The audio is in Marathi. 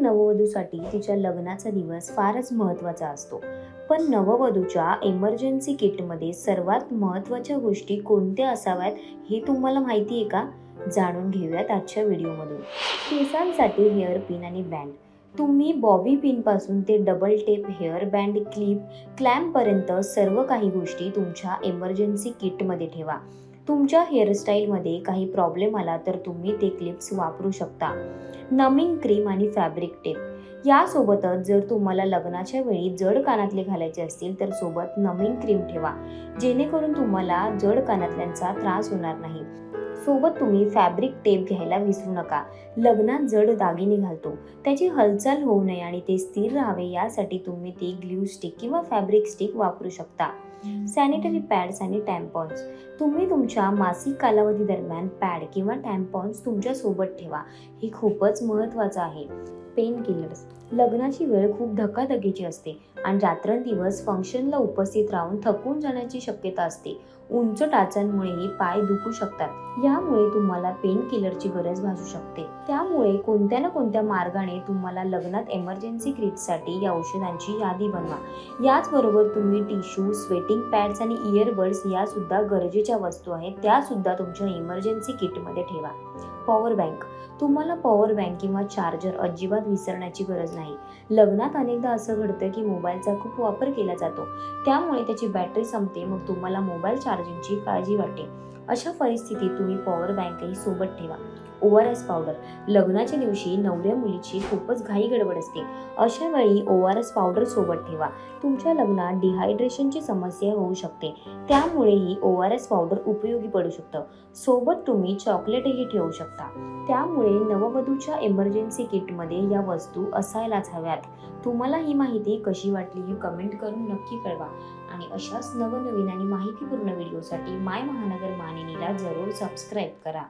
नववधूसाठी तिच्या लग्नाचा दिवस फारच महत्त्वाचा असतो. पण नववधूच्या एमर्जन्सी किटमध्ये सर्वात महत्त्वाच्या गोष्टी कोणत्या असाव्यात हे तुम्हाला माहिती आहे का? जाणून घेऊयात आजच्या व्हिडिओमधून. केसांसाठी हेअर पिन आणि बँड. तुम्ही बॉबी पिनपासून ते double tape hair band clip क्लॅम्पपर्यंत सर्व काही गोष्टी तुमच्या एमर्जन्सी किटमध्ये ठेवा. तुमच्या हेअरस्टाईलमध्ये काही प्रॉब्लेम आला तर तुम्ही ते क्लिप्स वापरू शकता. नमिंग क्रीम आणि फॅब्रिक टेप यासोबतच जर तुम्हाला लग्नाच्या वेळी जड कानातले घालायचे असतील तर सोबत नमिंग क्रीम ठेवा. जेणेकरून तुम्हाला जड कानातल्यांचा त्रास होणार नाही. सोबत तुम्ही फॅब्रिक टेप घ्यायला विसरू नका. लग्नात जड दागिने घालतो. त्याची हालचाल होऊ नये आणि ते स्थिर राहावे यासाठी तुम्ही ती ग्ल्यू स्टिक किंवा फॅब्रिक स्टिक वापरू शकता. सॅनिटरी पॅड्स आणि टॅम्पॉन्स तुम्ही तुमच्या मासिक कालावधी दरम्यान पॅड किंवा टॅम्पॉन्स तुमच्यासोबत ठेवा. हे खूपच महत्त्वाचं आहे. पेन किलर्स लग्नाची वेळ खूप धकाधकीची असते आणि रात्रंदिवस फंक्शनला उपस्थित राहून थकून जाण्याची शक्यता असते. उंच टाचांमुळेही पाय दुखू शकतात. यामुळे तुम्हाला पेन किलरची गरज भासू शकते. त्यामुळे कोणत्या ना कोणत्या मार्गाने तुम्हाला लग्नात एमर्जन्सी किटसाठी या औषधांची यादी बनवा. याचबरोबर तुम्ही टिश्यू स्वेटिंग पॅड्स आणि इयरबड्स या सुद्धा गरजेच्या वस्तू आहेत. त्या सुद्धा तुमच्या इमर्जन्सी किटमध्ये ठेवा. Power bank. तुम्हाला पॉवर बँक किंवा चार्जर अजिबात विसरण्याची गरज नाही. लग्नात अनेकदा असं घडतं की मोबाईलचा खूप वापर केला जातो. त्यामुळे त्याची बॅटरी संपते मग तुम्हाला मोबाईल चार्जिंगची काळजी वाटते. अशा परिस्थितीत तुम्ही पॉवर बँकही सोबत ठेवा. ओ आर एस पावडर लग्नाच्या दिवशी नवऱ्या मुलीची खूपच घाई गडबड असते. अशा वेळी ओ आर एस पावडर सोबत ठेवा. तुमच्या लग्नात डिहायड्रेशनची समस्या होऊ शकते. त्यामुळेही ओ आर एस पावडर उपयोगी पडू शकतं. सोबत तुम्ही चॉकलेटही ठेवू शकता. त्यामुळे नववधूच्या इमर्जन्सी किटमध्ये या वस्तू असायलाच हव्यात. तुम्हाला ही माहिती कशी वाटली हे कमेंट करून नक्की कळवा. आणि अशाच नवनवीन आणि माहितीपूर्ण व्हिडिओसाठी माय महानगर मानिनीला जरूर सबस्क्राईब करा.